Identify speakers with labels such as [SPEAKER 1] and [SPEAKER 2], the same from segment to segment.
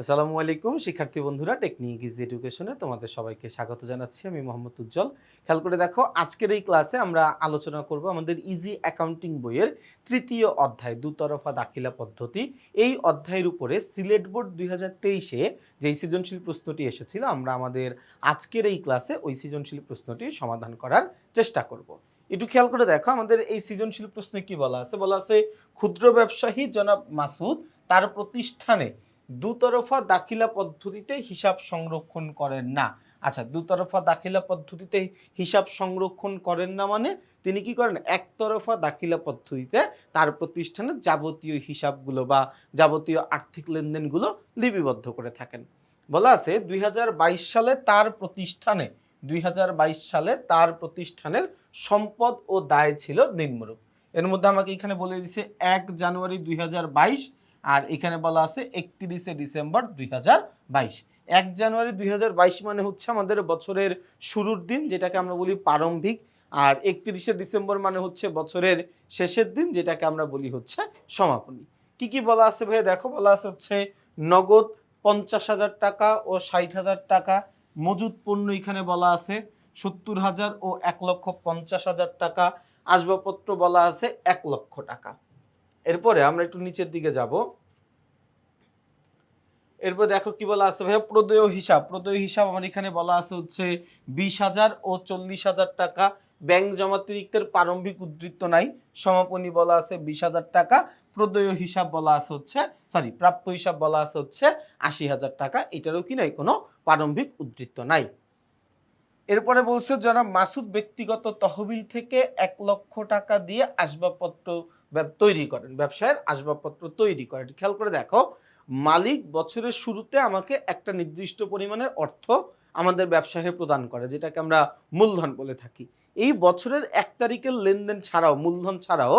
[SPEAKER 1] আসসালামু আলাইকুম, শিক্ষার্থী বন্ধুরা টেকনিক ইজ এডুকেশনে তোমাদের সবাইকে স্বাগত জানাচ্ছি। আমি মোহাম্মদ উজ্জ্বল। খেয়াল করে দেখো, আজকের এই ক্লাসে আমরা আলোচনা করব আমাদের ইজি অ্যাকাউন্টিং বইয়ের তৃতীয় অধ্যায়, দুতরফা দাখিলা পদ্ধতি। এই অধ্যায়ের উপরে সিলেট বোর্ড দুই হাজার তেইশে যেই সৃজনশীল প্রশ্নটি এসেছিল, আমরা আমাদের আজকের এই ক্লাসে ওই সৃজনশীল প্রশ্নটি সমাধান করার চেষ্টা করব। একটু খেয়াল করে দেখো, আমাদের এই সৃজনশীল প্রশ্নে কি বলা আছে? বলা আছে, ক্ষুদ্র ব্যবসায়ী জনাব মাসুদ তার প্রতিষ্ঠানে দুতরফা দাখিলা পদ্ধতিতে হিসাব সংরক্ষণ করেন না। আচ্ছা দুতরফা দাখিলা পদ্ধতিতে হিসাব সংরক্ষণ করেন না মানে তিনি কি করেন? একতরফা দাখিলা পদ্ধতিতে তার প্রতিষ্ঠানের যাবতীয় হিসাবগুলো বা যাবতীয় আর্থিক লেনদেনগুলো লিপিবদ্ধ করে থাকেন। বলা আছে, দুই হাজার বাইশ সালে তার প্রতিষ্ঠানে, দুই হাজার বাইশ সালে তার প্রতিষ্ঠানের সম্পদ ও দায় ছিল নিম্নরূপ। এর মধ্যে আমাকে এখানে বলে দিছে, এক জানুয়ারি দুই হাজার বাইশ আর এখানে বলা আছে একত্রিশে ডিসেম্বর দুই এক জানুয়ারি দুই হাজার বাইশ মানে হচ্ছে আমাদের বছরের শুরুর দিন, যেটাকে আমরা বলি প্রারম্ভিক, আর একত্রিশে ডিসেম্বর মানে হচ্ছে বছরের শেষের দিন, যেটাকে আমরা বলি হচ্ছে সমাপনী। কি কি বলা আছে ভাই দেখো, বলা আছে হচ্ছে নগদ পঞ্চাশ হাজার টাকা ও ষাট হাজার টাকা। মজুদ পণ্য এখানে বলা আছে সত্তর হাজার ও এক লক্ষ পঞ্চাশ হাজার টাকা। আসবাবপত্র বলা আছে এক লক্ষ টাকা। এরপরে আমরা একটু নিচের দিকে যাব। এরপর দেখো কি বলা আছে? ভাইয়া, প্রদেয় হিসাব। প্রদেয় হিসাব আমার এখানে বলা আছে হচ্ছে বিশ হাজার ও চল্লিশ হাজার টাকা। ব্যাংক জমাতিরিক্তের প্রারম্ভিক উদ্ধৃত্ত নাই। সমাপনী বলা আছে বিশ হাজার টাকা। প্রদেয় হিসাব বলা আছে হচ্ছে সরি প্রাপ্য হিসাব বলা আছে হচ্ছে আশি হাজার টাকা। এটারও কি নাই? কোনো প্রারম্ভিক উদ্ধৃত্ত নাই। এরপরে বলছে যারা মাসুদ ব্যক্তিগত তহবিল থেকে এক লক্ষ টাকা দিয়ে আসবাবপত্র তৈরি করেন, ব্যবসায়ের আসবাবপত্র তৈরি করেন। খেয়াল করে দেখো, মালিক বছরের শুরুতে আমাকে একটা নির্দিষ্ট পরিমাণের অর্থ আমাদের ব্যবসায়ে প্রদান করে, যেটাকে আমরা মূলধন বলে থাকি। এই বছরের এক তারিখের লেনদেন ছাড়াও, মূলধন ছাড়াও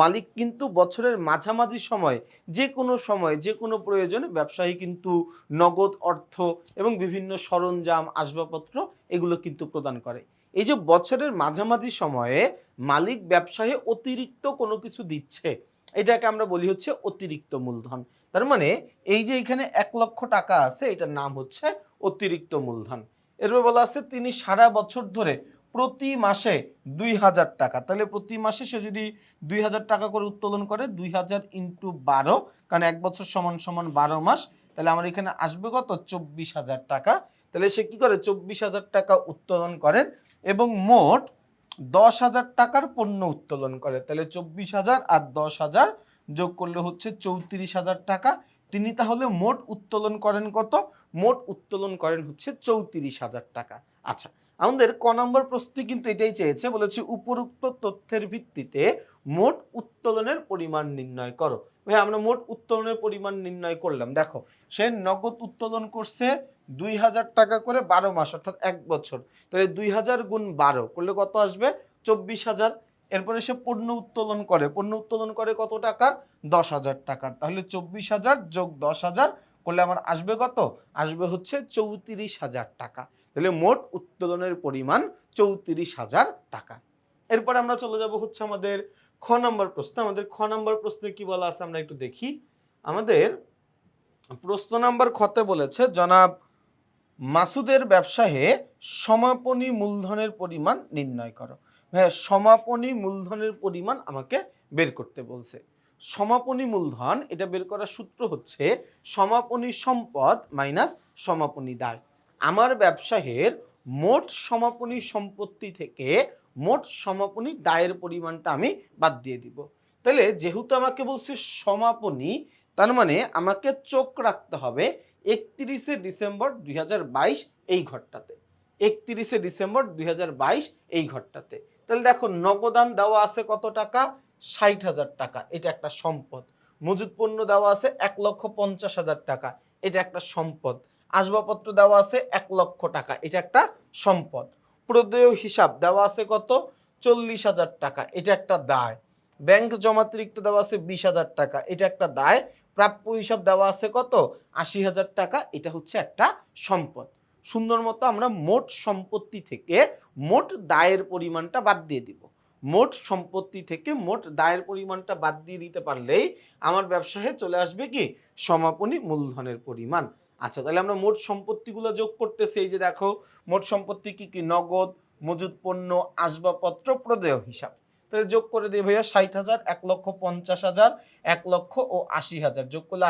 [SPEAKER 1] মালিক কিন্তু বছরের মাঝামাঝি সময়, যে কোনো সময়, যে কোনো প্রয়োজনে ব্যবসায়ী কিন্তু নগদ অর্থ এবং বিভিন্ন সরঞ্জাম, আসবাবপত্র এগুলো কিন্তু প্রদান করে। এই যে বছরের মাঝামাঝি সময়ে মালিক ব্যবসায়ী অতিরিক্ত কোনো কিছু দিচ্ছে, এটাকে আমরা বলি হচ্ছে অতিরিক্ত মূলধন। তার মানে এই যে এখানে এক লক্ষ টাকা আছে, এটার নাম হচ্ছে অতিরিক্ত মূলধন। এরপর বলা আছে, তিনি সারা বছর ধরে প্রতি মাসে দুই হাজার টাকা, তাহলে প্রতি মাসে সে যদি দুই হাজার টাকা করে উত্তোলন করে, দুই হাজার ইন্টু বারো, কারণ এক বছর সমান সমান বারো মাস, তাহলে আমার এখানে আসবে কত? চব্বিশ হাজার টাকা। তাহলে সে কি করে? চব্বিশ হাজার টাকা উত্তোলন করেন এবং মোট দশ হাজার টাকার পণ্য উত্তোলন করে। তাহলে চব্বিশ হাজার আর দশ হাজার যোগ করলে হচ্ছে চৌত্রিশ হাজার টাকা। তিনি তাহলে মোট উত্তোলন করেন কত? মোট উত্তোলন করেন হচ্ছে চৌত্রিশ হাজার টাকা। আচ্ছা আমাদের ক নম্বর প্রশ্নটি কিন্তু এটাই চেয়েছে, বলেছে উপরোক্ত তথ্যের ভিত্তিতে মোট উত্তোলনের পরিমাণ নির্ণয় করো। ভাই আমরা মোট উত্তোলনের পরিমাণ নির্ণয় করলাম। দেখো, সে নগদ উত্তোলন করছে দুই হাজার টাকা করে বারো মাস, অর্থাৎ এক বছর। তাহলে দুই হাজার গুণ বারো করলে কত আসবে? চব্বিশ হাজার। এরপরে সে পণ্য উত্তোলন করে। পণ্য উত্তোলন করে কত টাকার? দশ হাজার টাকার। তাহলে চব্বিশ হাজার যোগ দশ হাজার করলে আমার আসবে কত? আসবে হচ্ছে চৌত্রিশ হাজার টাকা। তাহলে মোট উত্তোলনের পরিমাণ চৌত্রিশ হাজার টাকা। এরপর আমরা চলে যাব হচ্ছে আমাদের খ নম্বর প্রশ্ন। আমাদের খ নম্বর প্রশ্নে কি বলা আছে আমরা একটু দেখি। আমাদের প্রশ্ন নাম্বার খতে বলেছে, জনাব মাসুদের ব্যবসায়ে সমাপনী মূলধনের পরিমাণ নির্ণয় করো। হ্যাঁ সমাপনী মূলধনের পরিমাণ আমাকে বের করতে বলছে। সমাপনী মূলধন, এটা বের করার সূত্র হচ্ছে সমাপনী সম্পদ মাইনাস সমাপনী দায়। আমার ব্যবসায়ের মোট সমাপনী সম্পত্তি থেকে মোট সমাপনী দায়ের পরিমাণটা আমি বাদ দিয়ে দিব। তাহলে যেহেতু আমাকে বলছে সমাপনী, তার মানে আমাকে চোখ রাখতে হবে একত্রিশে ডিসেম্বর দুই হাজার বাইশ এই ঘরটাতে। একত্রিশে ডিসেম্বর দুই হাজার বাইশ এই ঘরটাতে। তাহলে দেখো, নগদান দেওয়া আছে কত টাকা? ষাট হাজার টাকা। এটা একটা সম্পদ। মজুদ পণ্য দেওয়া আছে এক লক্ষ পঞ্চাশ হাজার টাকা। এটা একটা সম্পদ। আসবাবপত্র দেওয়া আছে এক লক্ষ টাকা। এটা একটা সম্পদ। প্রদেয় হিসাব দেওয়া আছে কত? চল্লিশ হাজার টাকা। এটা একটা দায়। ব্যাংক জমাতিরিক্ত দেওয়া আছে বিশ হাজার টাকা। এটা একটা দায়। প্রাপ্য হিসাব দেওয়া আছে কত? আশি হাজার টাকা। এটা হচ্ছে একটা সম্পদ। সুন্দর মতো আমরা মোট সম্পত্তি থেকে মোট দায়ের পরিমাণটা বাদ দিয়ে দিব। মোট সম্পত্তি থেকে মোট দায়ের পরিমাণটা বাদ দিয়ে দিতে পারলেই আমার ব্যবসায় চলে আসবে কি? সমাপনী মূলধনের পরিমাণ। আচ্ছা তাহলে আমরা মোট সম্পত্তিগুলো যোগ করতেছি। এই যে দেখো, মোট সম্পত্তি কি কি? নগদ মজুদ পণ্য, আসবাবপত্র, প্রদেয় হিসাব। তাহলে যোগ করে দিই ভাইয়া, ষাট হাজার, এক লক্ষ পঞ্চাশ হাজার, এক লক্ষ ও আশি হাজার। যোগ করলে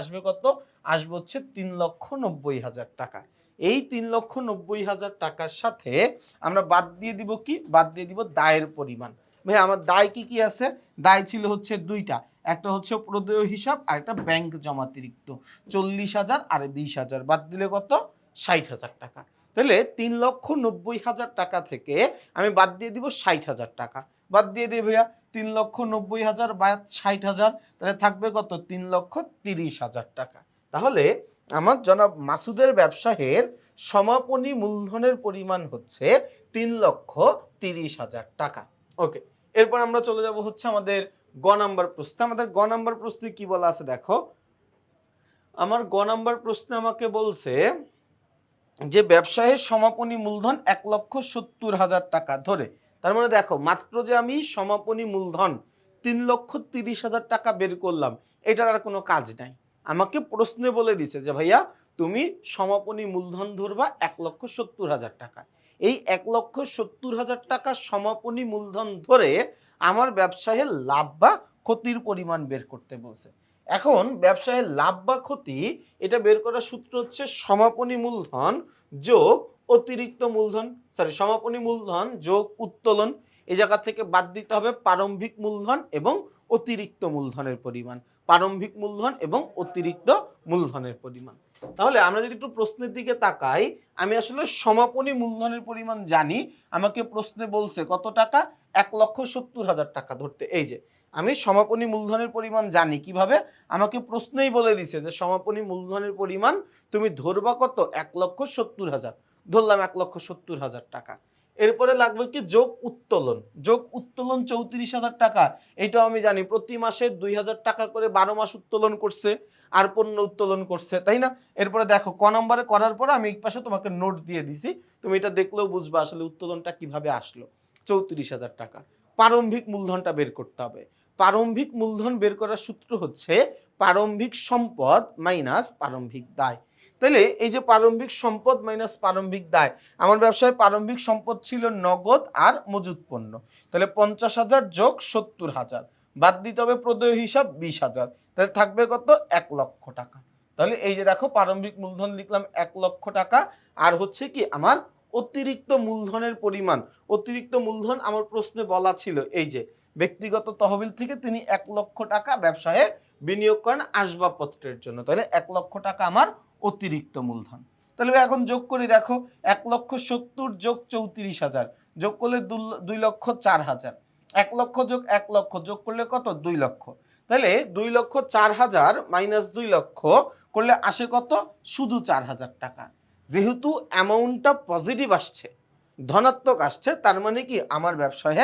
[SPEAKER 1] আসবে কত? আসবে হচ্ছে তিন লক্ষ নব্বই হাজার টাকা। এই তিন লক্ষ নব্বই হাজার টাকার সাথে আমরা বাদ দিয়ে দিব কি? বাদ দিয়ে দিব দায়ের পরিমাণ। ভাই, আমার দায় কি কি আছে? দায় ছিল হচ্ছে দুইটা। একটা হচ্ছে প্রদেয় হিসাব, আর একটা ব্যাংক জমাতিরিক্ত। চল্লিশ হাজার আর বিশ হাজার। বাদ দিলে কত? ষাট হাজার টাকা। তাহলে তিন লক্ষ নব্বই হাজার টাকা থেকে আমি বাদ দিয়ে দিব ষাট হাজার টাকা। বাদ দিয়ে দিই ভাইয়া, তিন লক্ষ নব্বই হাজার বা ষাট হাজার, তাহলে থাকবে কত? তিন লক্ষ তিরিশ হাজার টাকা। তাহলে আমার জনাব মাসুদের ব্যবসায়ের সমাপনী মূলধনের পরিমাণ হচ্ছে তিন লক্ষ তিরিশ হাজার টাকা। ওকে। এরপর আমরা চলে যাব হচ্ছে আমাদের গ নাম্বার প্রশ্নে। আমাদের গ নাম্বার প্রশ্নে কি বলা আছে দেখো? আমার গ নাম্বার প্রশ্নে আমাকে বলছে যে, ব্যবসায়ের সমাপনী মূলধন এক লক্ষ সত্তর হাজার টাকা। ধরে। তার মানে দেখো, মাত্র যে আমি সমাপনী মূলধন তিন লক্ষ তিরিশ হাজার টাকা বের করলাম, এটার আর কোনো কাজ নাই। আমাকে প্রশ্নে বলে দিছে যে, ভাইয়া, তুমি সমাপনী মূলধন ধরবা এক লক্ষ সত্তর হাজার টাকা এই এক লক্ষ সত্তর হাজার টাকা সমাপনী মূলধন ধরে আমার ব্যবসায়ে লাভ বা ক্ষতির পরিমাণ বের করতে বলছে। এখন ব্যবসায়ের লাভ বা ক্ষতি, এটা বের করার সূত্র হচ্ছে সমাপনী মূলধন যোগ অতিরিক্ত মূলধন সরি সমাপনী মূলধন যোগ উত্তোলন। এই জায়গা থেকে বাদ দিতে হবে প্রারম্ভিক মূলধন এবং অতিরিক্ত মূলধনের পরিমাণ। প্রারম্ভিক মূলধন এবং অতিরিক্ত মূলধনের পরিমাণ। তাহলে আমরা যদি একটু প্রশ্নের দিকে তাকাই, আমি আসলে সমাপনী মূলধনের পরিমাণ জানি, আমাকে প্রশ্নে বলছে কত টাকা? এক লক্ষ সত্তর হাজার টাকা ধরতে। এই যে, আমি সমাপনী মূলধনের পরিমাণ জানি কীভাবে? আমাকে প্রশ্নেই বলে দিছে যে সমাপনী মূলধনের পরিমাণ তুমি ধরবা কত? এক লক্ষ সত্তর হাজার। ধরলাম এক লক্ষ সত্তর হাজার টাকা। এরপরে লাগবে কি যোগ উত্তোলন। যোগ উত্তোলন চৌত্রিশ হাজার টাকা। এটাও আমি জানি, প্রতি মাসে দুই হাজার টাকা করে বারো মাস উত্তোলন করছে আর পণ্য উত্তোলন করছে, তাই না? এরপরে দেখো, ক নম্বরে করার পরে আমি এক পাশে তোমাকে নোট দিয়ে দিছি। তুমি এটা দেখলেও বুঝবা আসলে উত্তোলনটা কীভাবে আসলো। চৌত্রিশ হাজার টাকা। প্রারম্ভিক মূলধনটা বের করতে হবে। প্রারম্ভিক মূলধন বের করার সূত্র হচ্ছে প্রারম্ভিক সম্পদ মাইনাস প্রারম্ভিক দায়। তাহলে এই যে প্রারম্ভিক সম্পদ মাইনাস প্রারম্ভিক দায়, আমার ব্যবসায় প্রারম্ভিক সম্পদ ছিল নগদ আর মজুদ পণ্য। তাহলে পঞ্চাশ হাজার যোগ সত্তর হাজার, বাদ দিতে হবে প্রদেয় হিসাব বিশ হাজার তাহলে থাকবে কত? এক লক্ষ টাকা। তাহলে এই যে দেখো প্রারম্ভিক মূলধন লিখলাম এক লক্ষ টাকা, আর হচ্ছে কি আমার অতিরিক্ত মূলধনের পরিমাণ, অতিরিক্ত মূলধন আমার প্রশ্নে বলা ছিল, এই যে ব্যক্তিগত তহবিল থেকে তিনি এক লক্ষ টাকা ব্যবসায়ে বিনিয়োগ করেন আসবাবপত্রের জন্য। তাহলে এক লক্ষ টাকা আমার অতিরিক্ত মূলধন। তাহলে এখন যোগ করি, দেখো, এক লক্ষ সত্তর যোগ চৌত্রিশ হাজার। যোগ করলে দুই লক্ষ চার হাজার। এক লক্ষ যোগ এক লক্ষ, যোগ করলে কত? দুই লক্ষ। তাহলে দুই লক্ষ চার হাজার মাইনাস দুই লক্ষ করলে আসে কত? শুধু চার হাজার টাকা। যেহেতু অ্যামাউন্টটা পজিটিভ আসছে, ধনাত্মক আসছে, তার মানে কি? আমার ব্যবসায়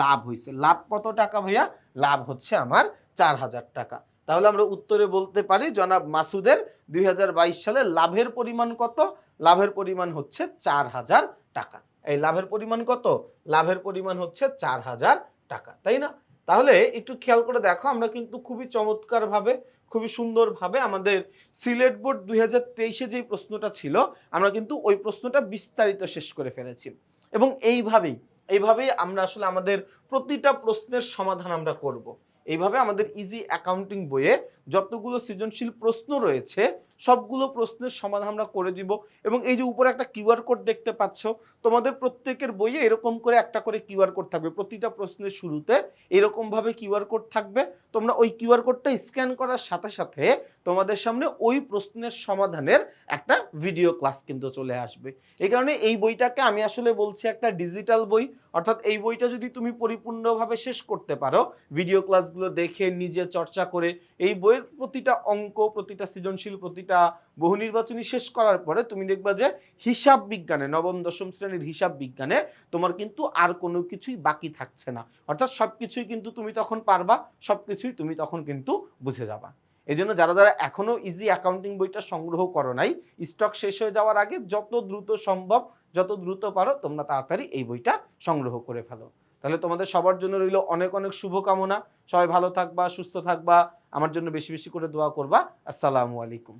[SPEAKER 1] লাভ হয়েছে লাভ কত টাকা ভাইয়া? লাভ হচ্ছে আমার চার হাজার টাকা। তাহলে আমরা উত্তরে বলতে পারি, জনাব মাসুদের দুই হাজার বাইশ সালে লাভের পরিমাণ কত? লাভের পরিমাণ হচ্ছে চার হাজার টাকা। এই লাভের পরিমাণ কত? লাভের পরিমাণ হচ্ছে চার হাজার টাকা, তাই না? তাহলে একটু খেয়াল করে দেখো, আমরা কিন্তু খুবই চমৎকারভাবে, খুবই সুন্দরভাবে আমাদের সিলেট বোর্ড দুই হাজার যে প্রশ্নটা ছিল, আমরা কিন্তু ওই প্রশ্নটা বিস্তারিত শেষ করে ফেলেছি। এবং এইভাবেই এইভাবেই আমরা আসলে আমাদের প্রতিটা প্রশ্নের সমাধান আমরা করব। এইভাবে আমাদের ইজি অ্যাকাউন্টিং বইয়ে যতগুলো সৃজনশীল প্রশ্ন রয়েছে সবগুলো প্রশ্নের সমাধান আমরা করে দিব। এবং এই যে উপরে একটা কিউআর কোড দেখতে পাচ্ছ, তোমাদের প্রত্যেকের বইয়ে এরকম করে একটা করে কিউআর কোড থাকবে। প্রতিটা প্রশ্নের শুরুতে এরকমভাবে কিউআর কোড থাকবে। তোমরা ওই কিউআর কোডটা স্ক্যান করার সাথে সাথে তোমাদের সামনে ওই প্রশ্নের সমাধানের একটা ভিডিও ক্লাস কিন্তু চলে আসবে। এই কারণে এই বইটাকে আমি আসলে বলছি একটা ডিজিটাল বই। অর্থাৎ এই বইটা যদি তুমি পরিপূর্ণভাবে শেষ করতে পারো, ভিডিও ক্লাসগুলো দেখে নিজে চর্চা করে, এই বইয়ের প্রতিটা অঙ্ক, প্রতিটা সৃজনশীল প্রতিটা বহু নির্বাচনী শেষ করার পরে তুমি দেখবা যে হিসাব বিজ্ঞানে, নবম, দশম শ্রেণির হিসাব বিজ্ঞানে তোমার কিন্তু আর কোনো কিছুই বাকি থাকছে না। অর্থাৎ সব কিছুই কিন্তু তুমি তখন পারবা সব কিছুই তুমি তখন কিন্তু বুঝে যাবা। এই জন্য যারা যারা এখনও ইজি অ্যাকাউন্টিং বইটা সংগ্রহ করো নাই স্টক শেষ হয়ে যাওয়ার আগে যত দ্রুত সম্ভব, যত দ্রুত পারো, তোমরা তাড়াতাড়ি এই বইটা সংগ্রহ করে ফেলো। তাহলে তোমাদের সবার জন্য রইল অনেক অনেক শুভকামনা। সবাই ভালো থাকবা, সুস্থ থাকবা। আমার জন্য বেশি বেশি করে দোয়া করবা। আসসালামু আলাইকুম।